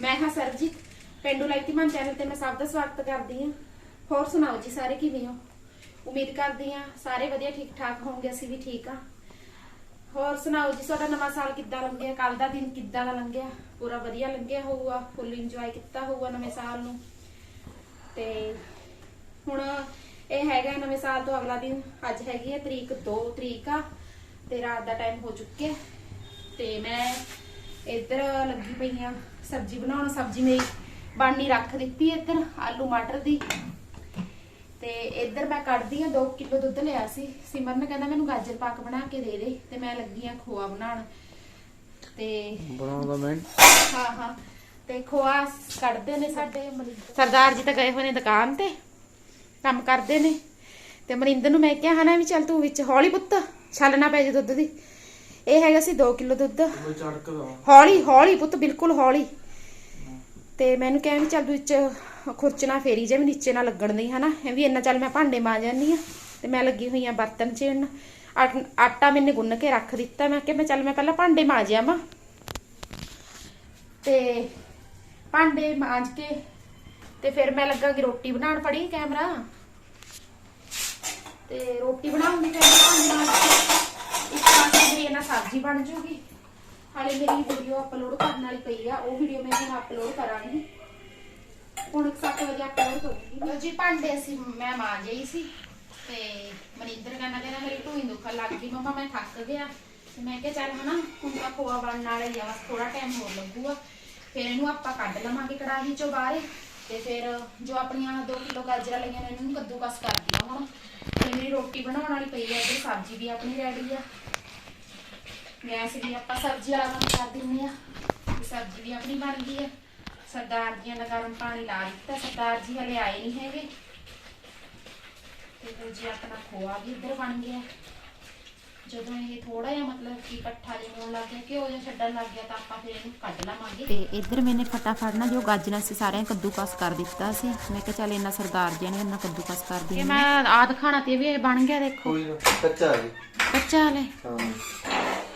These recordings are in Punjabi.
ਮੈਂ ਹਾਂ ਸਰਜੀਤ ਪਿੰਡੂ ਲਾਈਟੀਮਾਨ ਚੈਨਲ ਤੇ ਮੈਂ ਸਭ ਦਾ ਸਵਾਗਤ ਕਰਦੀ ਹਾਂ। ਹੋਰ ਸੁਣਾਓ ਜੀ ਸਾਰੇ ਕਿਵੇਂ ਹੋ? ਉਮੀਦ ਕਰਦੀ ਹਾਂ ਸਾਰੇ ਵਧੀਆ ਠੀਕ ਠਾਕ ਹੋਣਗੇ, ਅਸੀਂ ਵੀ ਠੀਕ ਆ ਹੋਰ ਸੁਣਾਓ ਜੀ, ਤੁਹਾਡਾ ਨਵਾਂ ਸਾਲ ਕਿੱਦਾਂ ਲੰਘਿਆ? ਕੱਲ ਦਾ ਦਿਨ ਕਿੱਦਾਂ ਦਾ ਲੰਘਿਆ? ਪੂਰਾ ਵਧੀਆ ਲੰਘਿਆ ਹੋਊਗਾ? ਫੁੱਲ ਇੰਜੋਏ ਕੀਤਾ ਹੋਊਗਾ ਨਵੇਂ ਸਾਲ ਨੂੰ? ਤੇ ਹੁਣ ਇਹ ਹੈਗਾ ਨਵੇਂ ਸਾਲ ਤੋਂ ਅਗਲਾ ਦਿਨ। ਅੱਜ ਹੈਗੀ ਹੈ ਤਰੀਕ 2 ਤਰੀਕ ਆ ਤੇ ਰਾਤ ਦਾ ਟਾਈਮ ਹੋ ਚੁੱਕਿਆ ਤੇ ਮੈਂ ਇੱਧਰ ਲੱਗੀ ਪਈ ਆ ਸਬਜ਼ੀ ਬਣਾਉਣ ਸਬਜ਼ੀ ਮੇਰੀ ਬਣਨੀ ਰੱਖ ਦਿੱਤੀ ਇੱਧਰ ਆਲੂ ਮਟਰ ਦੀ। ਤੇ ਇੱਧਰ ਮੈਂ ਕੱਢਦੀ ਆ 2 ਕਿਲੋ ਦੁੱਧ ਲਿਆ ਸੀ। ਸਿਮਰਨ ਕਹਿੰਦਾ ਮੈਨੂੰ ਗਾਜਰ ਪਾਕ ਬਣਾ ਕੇ ਦੇ ਦੇ ਤੇ ਮੈਂ ਲੱਗੀ ਆ ਖੋਆ ਬਣਾਉਣ। ਤੇ ਬਣਾਉਂਦਾ ਮੈਂ। ਹਾਂ ਹਾਂ। ਤੇ ਖੋਆ ਕੱਢਦੇ ਨੇ ਸਾਡੇ ਸਰਦਾਰ ਜੀ ਤਾਂ ਗਏ ਹੋਏ ਨੇ ਦੁਕਾਨ ਤੇ ਕੰਮ ਕਰਦੇ ਨੇ। ਤੇ ਮਨਿੰਦਰ ਨੂੰ ਮੈਂ ਕਿਹਾ ਹਨਾ ਵੀ ਚੱਲ ਤੂੰ ਵਿੱਚ ਹੌਲੀ ਪੁੱਤ ਛਾਲਣਾ ਪੈ ਜੇ ਦੁੱਧ ਦੀ। ਇਹ ਹੈਗਾ ਸੀ 2 ਕਿਲੋ ਦੁੱਧ। ਹੌਲੀ ਹੌਲੀ ਪੁੱਤ ਬਿਲਕੁਲ ਹੌਲੀ। ਤੇ ਮੈਨੂੰ ਕਿਹਾ ਵੀ ਚੱਲ ਵਿੱਚ ਖੁਰਚਣਾ ਫੇਰੀ ਜੇ ਵੀ ਨੀਚੇ ਨਾ ਲੱਗਣ ਦੀ ਹਨਾ? ਇਹ ਵੀ ਇੰਨਾ ਚੱਲ ਮੈਂ ਭਾਂਡੇ ਮਾਂ ਜਾਨੀ ਆ ਤੇ ਮੈਂ ਲੱਗੀ ਹੋਈ ਆ ਬਰਤਨ ਚੇੜਨ। ਆਟ- ਮੈਨੇ ਗੁੰਨ ਕੇ ਰੱਖ ਦਿੱਤਾ। ਮੈਂ ਕਿਹਾ ਮੈਂ ਚੱਲ ਮੈਂ ਪਹਿਲਾਂ ਭਾਂਡੇ ਮਾਂਜ ਆਵਾਂ ਤੇ ਭਾਂਡੇ ਮਾਂਜ ਕੇ ਤੇ ਫਿਰ ਮੈਂ ਲੱਗਾਂਗੀ ਰੋਟੀ ਬਣਾਉਣ ਫੜੀ ਕੈਮਰਾ। ਤੇ ਰੋਟੀ ਬਣਾਉਂਗੀ ਫਿਰ ਮੈਂ ਭਾਂਡੇ ਮਾਂਜ ਕੇ ਮੇਰੀ ਇਹਨਾਂ ਸਬਜ਼ੀ ਬਣ ਜੂਗੀ। ਹਾਲੇ ਮੇਰੀ ਵੀਡੀਓ ਅਪਲੋਡ ਕਰਨ ਵਾਲੀ ਪਈ ਆ, ਉਹ ਵੀਡੀਓ ਮੈਂ ਹੁਣ ਅਪਲੋਡ ਕਰਾਂਗੀ। ਹੁਣ 7 ਵਜੇ ਅਪਲੋਡ ਕਰੂੰਗੀ ਜੀ, ਭਾਂਡੇ ਅਸੀਂ ਮੈਂ ਮਾਂਜ ਆਈ ਸੀ ਤੇ ਮਨਿੰਦਰ ਕਹਿੰਦਾ ਕਹਿੰਦਾ ਮੇਰੀ ਢੂਈ ਦੁਖਣ ਲੱਗ ਗਈ। ਮਮਾ, ਮੈਂ ਥੱਕ ਗਿਆ। ਤੇ ਮੈਂ ਕਿਹਾ ਚੱਲ ਹਨਾ, ਹੁਣ ਤਾਂ ਖੋਆ ਬਣਨ ਵਾਲਾ ਹੀ ਆ, ਬਸ ਥੋੜਾ ਟਾਈਮ ਹੋਰ ਲੱਗੂਗਾ। ਫਿਰ ਇਹਨੂੰ ਆਪਾਂ ਕੱਢ ਲਵਾਂਗੇ ਕੜਾਹੀ ਚੋਂ ਬਾਹਰ। ਤੇ ਫਿਰ ਜੋ ਆਪਣੀਆਂ 2 ਕਿਲੋ ਗਾਜਰਾਂ ਲਈਆਂ ਨੇ, ਇਹਨੂੰ ਕੱਦੂਕਸ ਕਰ ਦਿਓ ਹੁਣ। ਤੇ ਮੇਰੀ ਰੋਟੀ ਬਣਾਉਣ ਵਾਲੀ ਪਈ ਆ ਇੱਧਰ ਸਬਜ਼ੀ ਵੀ ਆਪਣੀ ਰੈਡੀ ਆ। ਗੈਸ ਵੀ ਆਪਾਂ ਸਬਜ਼ੀ ਵਾਲਾ ਕੰਮ ਕਰ ਦਿੰਨੇ ਆ ਸਬਜ਼ੀ ਵੀ ਆਪਣੀ ਬਣ ਗਈ ਆ ਸਰਦਾਰ ਜੀਆਂ ਦਾ ਗਰਮ ਪਾਣੀ ਲਾ ਦਿੱਤਾ। ਸਰਦਾਰ ਜੀ ਹਲੇ ਆਏ ਨਹੀਂ ਹੈਗੇ। ਤੇ ਫਿਰ ਜੀ ਆਪਣਾ ਖੋਆ ਵੀ ਇੱਧਰ ਬਣ ਗਿਆ। ਜਦੋਂ ਇਹ ਥੋੜਾ ਜਿਹਾ ਮਤਲਬ ਕਿ ਇਕੱਠਾ ਜਿਹਾ ਹੋਣ ਲੱਗ ਗਿਆ ਘਿਓ ਜਿਹਾ ਛੱਡਣ ਲੱਗ ਗਿਆ ਤਾਂ ਆਪਾਂ ਫਿਰ ਇਹਨੂੰ ਕੱਢ ਲਵਾਂਗੇ। ਤੇ ਇੱਧਰ ਮੈਨੇ ਫਟਾਫਟ ਨਾ ਜੋ ਗਾਜਰਾਂ ਸੀ ਸਾਰਿਆਂ ਕੱਦੂਕਸ ਕਰ ਦਿੱਤਾ ਸੀ। ਮੈਂ ਕਿਹਾ ਚੱਲ ਇਹਨਾਂ ਸਰਦਾਰ ਜੀ ਨੇ ਇਹਨਾਂ ਕੱਦੂਕਸ ਕਰ ਦਿੰਦੀ ਮੈਂ ਆਦ ਖਾਣਾ ਤੇ ਵੀ ਇਹ ਬਣ ਗਿਆ ਦੇਖੋ। ਕੋਈ ਨਾ ਕੱਚਾ ਹੈ। ਕੱਚਾ ਹਲੇ ਹਾਂ।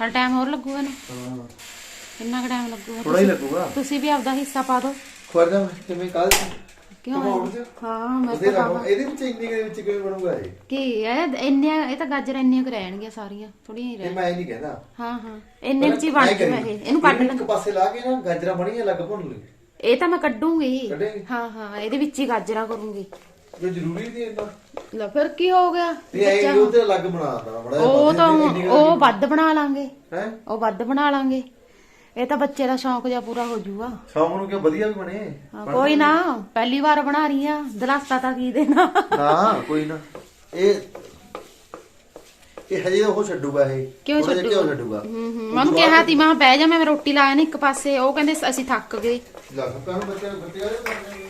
ਹਰ ਟਾਈਮ ਹੋਰ ਲੱਗੂਗਾ ਨਾ। ਹਾਂ। ਕਿੰਨਾ ਕੁ ਟਾਈਮ ਲੱਗੂਗਾ। ਥੋੜਾ ਹੀ ਲੱਗੂਗਾ। ਤੁਸੀਂ ਵੀ ਆਪਦਾ ਹਿੱਸਾ ਪਾ ਦਿਓ। ਖੁਰਦਾ ਕਿਵੇਂ ਕੱਲ ਕਿਉਂ ਹਾਂ ਮੈਂ ਉਹਦੇ ਨਾਲ ਇਹਦੇ ਵਿੱਚ ਇੰਨੀ ਕੁ ਦੇ ਵਿੱਚ ਕਿਵੇਂ ਬਣੂਗਾ ਇਹ? ਕੀ ਇਹ ਇੰਨੇ ਇਹ ਤਾਂ ਗਾਜਰ ਇੰਨੀਆਂ ਕੁ ਰਹਿਣਗੀਆਂ ਸਾਰੀਆਂ ਥੋੜੀਆਂ ਹੀ ਇਹ ਰਹਿ ਮੈਂ ਇਹ ਨਹੀਂ ਕਹਿੰਦਾ। ਹਾਂ ਹਾਂ। ਇੰਨੇ ਵਿੱਚ ਹੀ ਬਣ ਐਂ ਕਰੀ, ਇਹ। ਇਹਨੂੰ ਕੱਢ ਇੱਕ ਪਾਸੇ ਲਾ ਕੇ ਨਾ ਗਾਜਰਾਂ ਬਣੀਆਂ ਲੱਗ ਭੁੰਨ ਲਈ। ਇਹ ਤਾਂ ਮੈਂ ਕੱਢੂੰਗੀ। ਕੱਢੇਂਗੀ? ਹਾਂ ਹਾਂ। ਇਹਦੇ ਵਿੱਚ ਹੀ ਗਾਜਰਾਂ ਕਰੂੰਗੀ ਇਹ ਜ਼ਰੂਰੀ ਨਹੀਂ ਇੰਨਾ। ਲੈ ਫਿਰ ਕੀ ਹੋ ਗਿਆ? ਇਹ ਐਂ ਉਹਦੇ ਅਲੱਗ ਬਣਾਤਾ ਬੜਾ ਉਹ ਤਾਂ ਉਹ ਵੱਧ ਬਣਾ ਲਾਂਗੇ। ਹੈ? ਉਹ ਵੱਧ ਬਣਾ ਲਾਂਗੇ। ਇਹ ਤਾਂ ਬੱਚੇ ਦਾ ਸ਼ੌਂਕ ਜਿਹਾ ਪੂਰਾ ਹੋ ਜਾਊਗਾ ਸ਼ਾਮ ਨੂੰ ਕਿਉਂ ਵਧੀਆ ਵੀ ਬਣੇ? ਹਾਂ, ਕੋਈ ਨਾ ਪਹਿਲੀ ਵਾਰ ਬਣਾ ਰਹੀ ਆ ਦਲਾਸਾ ਤਾਂ ਕੀ ਦੇਣਾ। ਨਾ ਕੋਈ ਨਾ। ਇਹ ਇਹ ਹਜੇ ਉਹ ਛੱਡੂਗਾ ਇਹ। ਕਿਉਂ ਥੋੜ੍ਹਾ ਜਿਹਾ ਛੱਡੂਗਾ? ਕਿਉਂ ਛੱਡੂਗਾ। ਹੂੰ ਹੂੰ। ਮੈਨੂੰ ਕਿਹਾ ਤੀ ਮੈਂ ਬਹਿ ਜਾ ਮੈਂ ਰੋਟੀ ਲਾਇਆ ਨਾ ਇੱਕ ਪਾਸੇ। ਉਹ ਕਹਿੰਦੇ ਅਸੀਂ ਥੱਕ ਗਏ। ਲੱਗ ਬੱਚਿਆਂ ਨੂੰ ਬੱਚੇ ਵਾਲੇ ਬਣਨੇ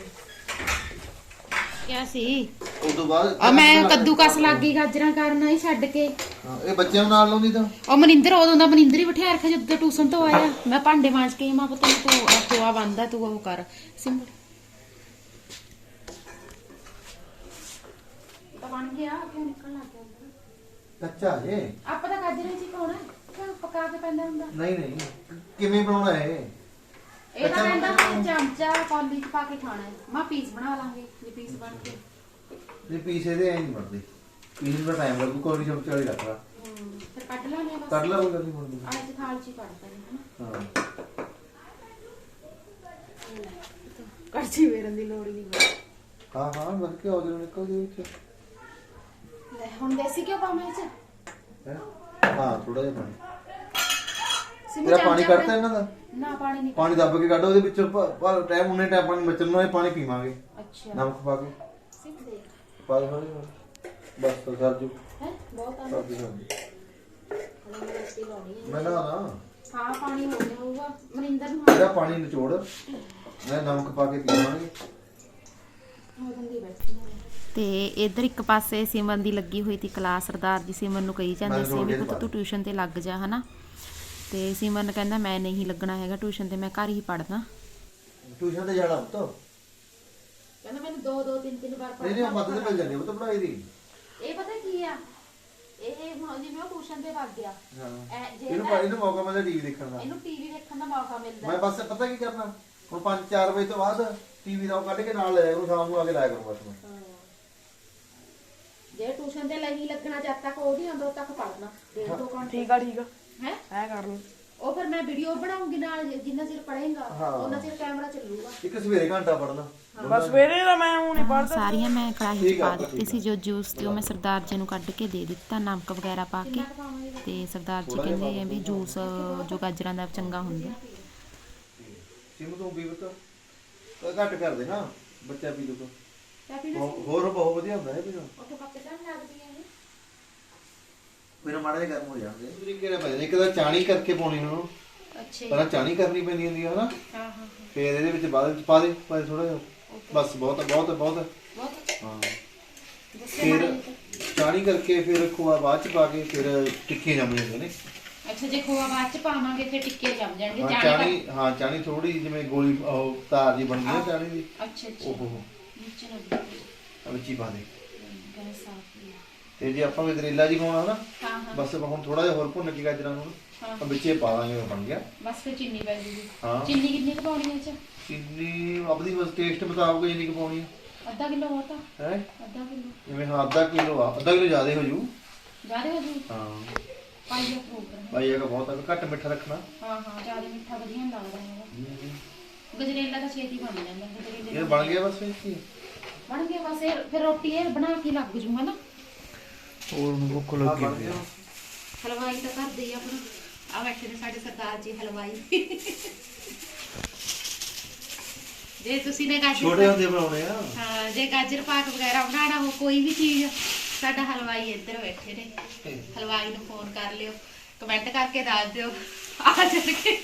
ਕਿਆ ਸੀ ਉਸ ਤੋਂ ਬਾਅਦ ਆ ਮੈਂ ਕੱਦੂ ਕਸ ਲੱਗ ਗਈ ਗਾਜਰਾਂ ਕਰਨ ਹੀ ਛੱਡ ਕੇ ਹਾਂ, ਇਹ ਬੱਚਿਆਂ ਨੂੰ ਨਾਲ ਲਾਉਂਦੀ ਤਾਂ ਉਹ ਮਨਿੰਦਰ ਉਦੋਂ ਦਾ ਮਨਿੰਦਰ ਹੀ ਬਿਠਿਆ ਰੱਖਿਆ ਜਦੋਂ ਟਿਊਸ਼ਨ ਤੋਂ ਆਇਆ ਮੈਂ ਭਾਂਡੇ ਮਾਂਜ ਕੇ ਮਾਂ ਪਤਾ ਤੂੰ ਆਹ ਖੋਆ ਬੰਦਾ ਤੂੰ ਉਹ ਕਰ ਸਿੰਪਲ ਤਾਂ ਬਣ ਗਿਆ ਕਿਉਂ ਨਿਕਲਣ ਲੱਗ ਗਿਆ ਕੱਚਾ ਜੇ ਆਪਾਂ ਤਾਂ ਗਾਜਰਾਂ ਚ ਹੀ ਪਾਉਣਾ ਕਿਉਂ ਪਕਾ ਕੇ ਪੈਂਦਾ ਹੁੰਦਾ ਨਹੀਂ ਨਹੀਂ ਕਿਵੇਂ ਬਣਾਉਣਾ ਹੈ ਇਹ ਤਾਂ ਕਹਿੰਦਾ ਮੈਂ ਚਮਚਾ ਕੌਲੀ ਚ ਪਾ ਕੇ ਖਾਣਾ ਹੈ। ਮਾਂ ਪੀਸ ਬਣਾ ਲਾਂਗੇ ਜੇ ਪੀਸ ਬਣ ਕੇ। ਇਹ ਪੀਸੇ ਦੇ ਐ ਨਹੀਂ ਬਣਦੇ। ਪੀਸ ਦਾ ਟਾਈਮ ਲੱਗੂ ਕੋਈ ਚਮਚ ਵਾਲੀ ਰੱਖ ਲਾ। ਹੂੰ, ਫਿਰ ਕੱਢ ਲਾਂਗੇ ਬਸ। ਕੱਢ ਲਾ ਕੋਈ ਗੱਲ ਨਹੀਂ। ਬਣਦੀ ਅੱਜ ਥਾਲ ਚ ਹੀ ਕੱਢ ਦਾਂਗੇ ਹਾਂ। ਕੜਛੀ ਵੇਰਨ ਦੀ ਲੋੜ ਹੀ ਨਹੀਂ ਪਈ। ਹਾਂ ਹਾਂ ਬਸ ਕਿ ਉਹਦੇ ਨਿਕਲਦੇ ਵਿੱਚ। ਲੈ ਹੁਣ ਦੇਸੀ ਕਿਉਂ ਪਾਵਾਂ ਇਹ ਚ? ਹੈਂ? ਹਾਂ ਥੋੜਾ ਜਿਹਾ ਪਾਣੀ ਸਿਮੂ ਪਾਣੀ ਕੱਢਤਾ ਇਹਨਾਂ ਦਾ? ਨਾ ਪਾਣੀ ਨਹੀਂ ਪਾਣੀ ਦੱਬ ਕੇ ਕੱਢੋ ਉਹਦੇ ਵਿੱਚੋਂ ਪਰ ਟਾਈਮ ਉਹਨੇ ਟਾਈਮ ਪਾਣੀ ਬਚਣ ਨੂੰ ਇਹ ਪਾਣੀ ਪੀਵਾਂਗੇ। ਅੱਛਾ। ਨਮਕ ਪਾ ਕੇ। ਸਿਮ ਦੇ। ਪਾ ਦੇ ਹੌਲੀ ਹੌਲੀ। ਬਸ ਤਾਂ ਸਰ ਜੂ। ਹੈ? ਬਹੁਤ ਆ ਸਬਜ਼ੀ ਸਬਜ਼ੀ ਹਲੇ ਮੈਂ ਰੋਟੀ ਲਾਉਣੀ ਹੈ ਮੈਂ ਨਾ ਨਾ ਹਾਂ ਪਾਣੀ ਹੋ ਗਿਆ ਹੋਊਗਾ। ਮਨਿੰਦਰ ਨੂੰ ਇਹਦਾ ਪਾਣੀ ਨਿਚੋੜ। ਮੈਂ ਨਮਕ ਪਾ ਕੇ ਪੀਵਾਂਗੇ। ਹੋ ਜਾਂਦੀ ਬੈਠੀ ਹਾਂ ਤੇ ਇੱਧਰ ਇੱਕ ਪਾਸੇ ਸਿਮਰਨ ਦੀ ਲੱਗੀ ਹੋਈ ਤੀ ਕਲਾਸ ਸਰਦਾਰ ਜੀ ਸਿਮਰਨ ਨੂੰ ਕਹੀ ਜਾਂਦੇ ਸੀ ਵੀ ਪੁੱਤ ਤੂੰ ਟਿਊਸ਼ਨ ਤੇ ਲੱਗ ਜਾ ਹਨਾ? ਤੇ ਸਿਮਰਨ ਕਹਿੰਦਾ ਮੈਂ ਨਹੀਂ ਲੱਗਣਾ ਹੈਗਾ ਟਿਊਸ਼ਨ ਤੇ ਮੈਂ ਘਰ ਹੀ ਪੜਦਾ ਟਿਊਸ਼ਨ ਤੇ ਜਾਣਾ ਪੁੱਤ। ਕਹਿੰਦਾ ਮੈਨੂੰ ਦੋ ਦੋ ਤਿੰਨ ਤਿੰਨ ਵਾਰ ਨਹੀਂ ਨਹੀਂ ਮਦਦ ਮਿਲ ਜਾਂਦੀ ਉਹ ਤਾਂ ਪੜਾਈ ਦੀ। ਇਹ ਪਤਾ ਕੀ ਆ? ਇਹ ਹੁਣ ਜਿਵੇਂ ਉਹ ਟਿਊਸ਼ਨ ਤੇ ਵਗ ਗਿਆ। ਹਾਂ। ਇਹਨੂੰ ਪਾਣੀ ਨੂੰ ਮੌਕਾ ਮਿਲਦਾ ਟੀਵੀ ਦੇਖਣ ਦਾ। ਇਹਨੂੰ ਟੀਵੀ ਦੇਖਣ ਦਾ ਮੌਕਾ ਮਿਲਦਾ। ਮੈਂ ਬਸ ਪਤਾ ਕੀ ਕਰਨਾ? ਹੁਣ 5-4 ਵਜੇ ਤੋਂ ਬਾਅਦ ਟੀਵੀ ਦਾ ਉਹ ਕੱਢ ਕੇ ਨਾਲ ਲੈ ਜਾਇਆ ਕਰੋ ਸ਼ਾਮ ਨੂੰ ਆ ਕੇ ਲਾਇਆ ਕਰੋ ਬਸ ਮੈਂ। ਜੇ ਟਿਊਸ਼ਨ ਤੇ ਨਹੀਂ ਲੱਗਣਾ ਜਦ ਤੱਕ ਉਹ ਨਹੀਂ ਆਉਂਦਾ ਉਦੋਂ ਤੱਕ ਪੜਨਾ ਡੇਢ ਦੋ ਘੰਟੇ। ਠੀਕ ਆ ਠੀਕ ਆ। ਹੈ? ਐ ਕਰ ਲਓ। ਉਹ ਫਿਰ ਮੈਂ ਵੀਡੀਓ ਬਣਾਉਂਗੀ ਨਾਲ ਜਿੰਨਾ ਚਿਰ ਪੜੇਗਾ। ਉਹਨਾਂ ਚਿਰ ਕੈਮਰਾ ਚੱਲੂਗਾ। ਇੱਕ ਸਵੇਰੇ ਘੰਟਾ ਪੜਨਾ ਬਸ ਸਵੇਰੇ ਦਾ ਮੈਂ ਹੁਣ ਹੀ ਪੜਦਾ ਸਾਰੀਆਂ ਮੈਂ ਕੜਾਹੀ 'ਚ ਪਾ ਦਿੱਤੀ ਸੀ ਜੋ ਜੂਸ ਤੇ ਉਹ ਮੈਂ ਸਰਦਾਰ ਜੀ ਨੂੰ ਕੱਢ ਕੇ ਦੇ ਦਿੱਤਾ ਨਮਕ ਵਗੈਰਾ ਪਾ ਕੇ। ਤੇ ਸਰਦਾਰ ਜੀ ਕਹਿੰਦੇ ਆ ਵੀ ਜੂਸ ਜੋ ਗਾਜਰਾਂ ਦਾ ਚੰਗਾ ਹੁੰਦਾ। ਸਿਮ ਤੋਂ ਵੀ ਬਤਾ ਘੱਟ ਕਰ ਦੇ ਹਾਂ ਬੱਚਾ ਪੀ ਲੂਗਾ ਹੋਰ ਬਹੁਤ ਵਧੀਆ ਹੁੰਦਾ ਹੈ ਪੀਣਾ ਉੱਥੇ ਪੱਕੇ ਤਾਂ ਲੱਗਦੀ ਹੈ। ਮੇਰਾ ਮਾੜਾ ਜਿਹਾ ਗਰਮ ਹੋ ਜਾਂਦੇ ਤਰੀਕੇ ਨਾਲ ਪੈਂਦੇ ਇੱਕ ਤਾਂ ਚਾਣੀ ਕਰਕੇ ਪਾਉਣੀ ਨੂੰ ਅੱਛਾ ਪਹਿਲਾਂ ਚਾਣੀ ਕਰਨੀ ਪੈਂਦੀ ਹੁੰਦੀ ਹੈ ਨਾ। ਹਾਂ ਹਾਂ ਫਿਰ ਇਹਦੇ ਵਿੱਚ ਬਾਅਦ ਵਿੱਚ ਪਾ ਦੇ ਪਾ ਥੋੜਾ ਜਿਹਾ। ਬਸ ਬਹੁਤ ਬਹੁਤ ਬਹੁਤ। ਆ। ਬਹੁਤ? ਹਾਂ। ਦੱਸੇ ਫਿਰ ਮਾੜੇ ਜਿਹੇ। ਚਾਣੀ ਕਰਕੇ ਫਿਰ ਖੋਆ ਬਾਅਦ ਚ ਪਾ ਕੇ ਫਿਰ ਟਿੱਕੇ ਜੰਮ ਜਾਂਦੇ ਨੇ। ਅੱਛਾ ਜੇ ਖੋਆ ਬਾਅਦ ਚ ਪਾਵਾਂਗੇ ਫਿਰ ਟਿੱਕੇ ਜੰਮ ਜਾਣਗੇ ਹਾਂ ਚਾਣੀ ਚਾਣੀ ਹਾਂ ਚਾਣੀ ਥੋੜੀ ਜਿਵੇਂ ਗੋਲੀ ਉਹ ਤਾਰ ਜੀ ਬਣ ਗਈ ਨਾ ਚਾਣੀ ਦੀ। ਅੱਛਾ ਅੱਛਾ। ਓਹੋ। ਹੋ ਨੀਚੇ ਨਾ ਆ ਵਿੱਚ ਹੀ ਪਾ ਦੇ। ਗੈਸ ਹੀ। ਤੇ ਜੇ ਆਪਾਂ ਗਜਰੇਲਾ ਜੀ ਪਾਉਣਾ ਨਾ ਹਾਂ ਹਾਂ। ਬਸ ਹੁਣ ਥੋੜਾ ਜਿਹਾ ਹੋਰ ਭੁੰਨ ਕੇ ਗਾਜਰਾਂ ਨੂੰ ਹਾਂ। ਆ ਵਿੱਚੇ ਪਾ ਦਾਂਗੇ ਉਹ ਬਣ ਗਿਆ। ਬਸ ਫਿਰ ਚੀਨੀ ਪੈ ਜੂਗੀ ਹਾਂ। ਚੀਨੀ ਕਿੰਨੀ ਕੁ ਪਾਉਣੀ ਹੈ ਚ? ਚੀਨੀ ਆਪਣੀ ਬਸ ਟੇਸਟ ਮੁਤਾਬਕ ਜਿੰਨੀ ਕੁ ਪਾਉਣੀ ਅੱਧਾ ਕਿਲੋ ਹੋ ਤਾਂ। ਹੈ? ਅੱਧਾ ਕਿਲੋ। ਜਿਵੇਂ ਹਾਂ ਅੱਧਾ ਕਿਲੋ ਆ ਅੱਧਾ ਕਿਲੋ ਜ਼ਿਆਦਾ ਹੋ ਜੂ। ਜ਼ਿਆਦਾ ਹੋ ਜੂ? ਹਾਂ। ਪਾਈਆ ਪ੍ਰੋਗਰਾਮ ਭਾਈ ਇਹ ਬਹੁਤ ਆ, ਘੱਟ ਮਿੱਠਾ ਰੱਖਣਾ। ਹਾਂ ਹਾਂ ਜ਼ਿਆਦਾ ਮਿੱਠਾ ਵਧੀਆ ਨੀ ਲੱਗਦਾ ਹੈਗਾ। ਗਜਰੇਲਾ ਤਾਂ ਛੇਤੀ ਬਣ ਜਾਂਦਾ ਗਜਰੇਲੇ ਇਹ ਬਣ ਗਿਆ ਬਸ ਫਿਰ ਕੀ? ਬਣ ਗਿਆ ਬਸ ਇਹ ਫਿਰ ਰੋਟੀ ਇਹ ਬਣਾ ਕੇ ਲੱਗ ਜੂ ਹਨਾ? ਹੋਰ ਨੂੰ ਭੁੱਖ ਬਣ ਗਿਆ ਹਲਵਾਈ ਤਾਂ ਕਰਦੇ ਹੀ ਆ ਆਪਣਾ ਆ ਬੈਠੇ ਨੇ ਸਾਡੇ ਸਰਦਾਰ ਜੀ ਹਲਵਾਈ। ਜੇ ਤੁਸੀਂ ਨੇ ਗਾਜਰ ਛੋਟੇ ਹੁੰਦੇ ਬਣਾਉਣੇ ਆ। ਹਾਂ ਜੇ ਗਾਜਰ ਪਾਕ ਵਗੈਰਾ ਬਣਾਉਣਾ ਹੋ ਕੋਈ ਵੀ ਚੀਜ਼ ਸਾਡਾ ਹਲਵਾਈ ਇੱਧਰ ਬੈਠੇ ਨੇ। ਹਲਵਾਈ ਨੂੰ ਫੋਨ ਕਰ ਲਿਓ ਕਮੈਂਟ ਕਰਕੇ ਦੱਸ ਦਿਓ। ਆ ਜਾਣਗੇ।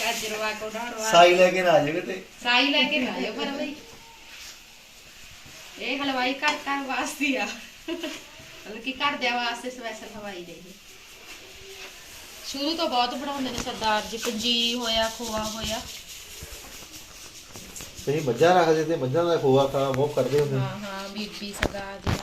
ਗਾਜਰ ਪਾਕ ਬਣਾਉਣ ਸਾਈ ਲੈ ਕੇ ਨਾ ਆ ਜਾਵੇ ਤੇ ਸਾਈ ਲੈ ਕੇ ਆਇਓ ਪਰ ਬਈ। ਇਹ ਹਲਵਾਈ ਘਰ ਘਰ ਵਾਸਤੇ ਆ। ਮਤਲਬ ਕਿ ਘਰਦਿਆਂ ਵਾਸਤੇ ਸਪੈਸ਼ਲ ਹਲਵਾਈ ਦੇ ਇਹ। ਸ਼ੁਰੂ ਤੋਂ ਬਹੁਤ ਬਣਾਉਂਦੇ ਨੇ ਸਰਦਾਰ ਜੀ ਪੰਜੀਰੀ ਹੋਇਆ ਖੋਆ ਹੋਇਆ। ਕਈ ਮੱਝਾਂ ਰੱਖਦੇ ਤੇ ਮੱਝਾਂ ਦਾ ਖੋਆ ਖਾ ਬਹੁਤ ਕਰਦੇ ਹੁੰਦੇ ਹਾਂ ਹਾਂ ਬੀਬੀ ਸਰਦਾਰ ਜੀ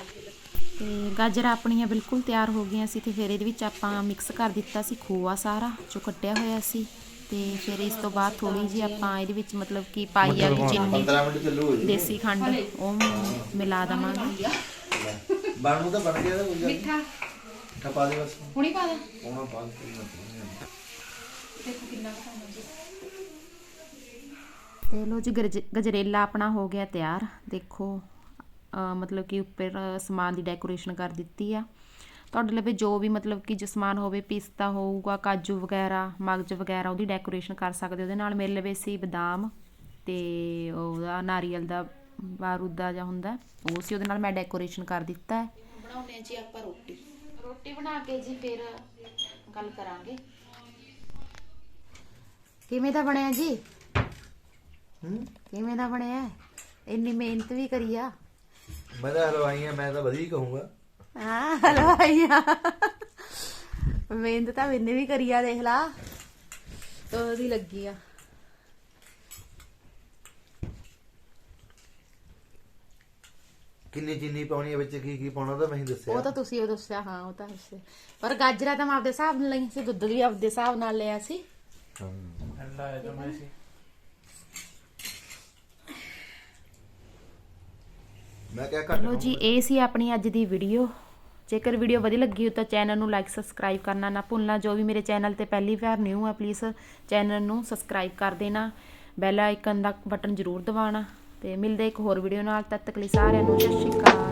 ਤੇ ਗਾਜਰਾਂ ਆਪਣੀਆਂ ਬਿਲਕੁਲ ਤਿਆਰ ਹੋ ਗਈਆਂ ਸੀ ਤੇ ਫਿਰ ਇਹਦੇ ਵਿੱਚ ਆਪਾਂ ਮਿਕਸ ਕਰ ਦਿੱਤਾ ਸੀ ਖੋਆ ਸਾਰਾ ਜੋ ਕੱਟਿਆ ਹੋਇਆ ਸੀ। ਤੇ ਫਿਰ ਇਸ ਤੋਂ ਬਾਅਦ ਥੋੜੀ ਜਿਹੀ ਆਪਾਂ ਇਹਦੇ ਵਿੱਚ ਮਤਲਬ ਕਿ ਪਾਈ ਵਾਲੀ ਚੀਨੀ 15 ਮਿੰਟ ਚੱਲੂ ਹੋ ਜੀ ਦੇਸੀ ਖੰਡ ਉਹ ਮਿਲਾ ਦਵਾਂਗੇ। ਬਣ ਨੂੰ ਤਾਂ ਬਣ ਗਿਆ ਤਾਂ ਕੋਈ ਗੱਲ ਨਹੀਂ। ਮਿੱਠਾ ਮਿੱਠਾ ਪਾ ਦੇ ਬਸ। ਹੁਣੀ ਪਾ ਦੇ। ਉਹਨਾਂ ਪਾ ਕੇ ਦੇਖੋ ਕਿੰਨਾ ਖਾਣਾ ਜੀ। ਤੇ ਲੋ ਜੀ ਗਰਜ- ਗਜਰੇਲਾ ਆਪਣਾ ਹੋ ਗਿਆ ਤਿਆਰ। ਦੇਖੋ ਅਹ ਮਤਲਬ ਕਿ ਉੱਪਰ ਸਮਾਨ ਦੀ ਡੈਕੋਰੇਸ਼ਨ ਕਰ ਦਿੱਤੀ ਆ। ਤੁਹਾਡੇ ਲਵੇ ਜੋ ਵੀ ਮਤਲਬ ਕਿ ਜੋ ਸਮਾਨ ਹੋਵੇ ਪਿਸਤਾ ਹੋਊਗਾ ਕਾਜੂ ਵਗੈਰਾ ਮਗਜ ਵਗੈਰਾ ਉਹਦੀ ਡੈਕੋਰੇਸ਼ਨ ਕਰ ਸਕਦੇ ਹੋ। ਉਹਦੇ ਨਾਲ ਮੇਰੇ ਲਵੇ ਸੀ ਬਦਾਮ ਤੇ ਉਹਦਾ ਨਾਰੀਅਲ ਦਾ ਬਾਰੂਦਾ ਜਾਂ ਹੁੰਦਾ ਉਹ ਸੀ ਉਹਦੇ ਨਾਲ ਮੈਂ ਡੈਕੋਰੇਸ਼ਨ ਕਰ ਦਿੱਤਾ ਹੈ। ਬਣਾਉਨੇ ਜੀ ਆਪਾਂ ਰੋਟੀ। ਰੋਟੀ ਬਣਾ ਕੇ ਜੀ ਫਿਰ ਗੱਲ ਕਰਾਂਗੇ। ਕਿਵੇਂ ਦਾ ਬਣਿਆ ਜੀ? ਹੂੰ? ਕਿਵੇਂ ਦਾ ਬਣਿਆ ਇੰਨੀ ਮਿਹਨਤ ਵੀ ਕਰੀ ਆ। ਮੈਂ ਤਾਂ ਹਲਵਾਈ ਆ ਮੈਂ ਤਾਂ ਵਧੀਆ ਹੀ ਕਹੂੰਗਾ। ਹਾਂ ਹਲਵਾਈਆ। ਮਿਹਨਤ ਤਾਂ ਮੈਨੇ ਵੀ ਕਰੀ ਆ ਦੇਖ ਲਾ। ਉਹਦੀ ਲੱਗੀ ਆ। ਕਿੰਨੀ ਚੀਨੀ ਪਾਉਣੀ ਹੈ ਵਿੱਚ ਕੀ ਕੀ ਪਾਉਣਾ ਤਾਂ ਮੈਂ ਹੀ ਦੱਸਿਆ। ਉਹ ਤਾਂ ਤੁਸੀਂ ਉਹ ਦੱਸਿਆ ਹਾਂ ਉਹ ਤਾਂ ਦੱਸਿਆ। ਪਰ ਗਾਜਰਾਂ ਤਾਂ ਮੈਂ ਆਪਦੇ ਹਿਸਾਬ ਨਾਲ ਲਈ ਸੀ ਦੁੱਧ ਵੀ ਆਪਦੇ ਹਿਸਾਬ ਨਾਲ ਲਿਆ ਸੀ। ਹਾਂ ਠੰਡਾ ਹੈ ਜਮੇ ਸੀ। ਮੈਂ ਕਿਹਾ ਘੱਟ ਚਲੋ ਜੀ ਇਹ ਸੀ ਆਪਣੀ ਅੱਜ ਦੀ ਵੀਡੀਓ। ਜੇਕਰ ਵੀਡੀਓ ਵਧੀਆ ਲੱਗੀ ਹੋ ਤਾਂ ਚੈਨਲ ਨੂੰ ਲਾਈਕ ਸਬਸਕ੍ਰਾਈਬ ਕਰਨਾ ਨਾ ਭੁੱਲਣਾ। ਜੋ ਵੀ ਮੇਰੇ ਚੈਨਲ ਤੇ ਪਹਿਲੀ ਵਾਰ ਨਿਊ ਆ ਪਲੀਜ਼ ਚੈਨਲ ਨੂੰ ਸਬਸਕ੍ਰਾਈਬ ਕਰ ਦੇਣਾ। ਬੈਲ ਆਈਕਨ ਦਾ ਬਟਨ ਜ਼ਰੂਰ ਦਬਾਉਣਾ। ਤੇ ਮਿਲਦੇ ਇੱਕ ਹੋਰ ਵੀਡੀਓ ਨਾਲ ਤਦ ਤੱਕ ਲਈ ਸਾਰਿਆਂ ਨੂੰ ਸਤਿ ਸ਼੍ਰੀ ਅਕਾਲ।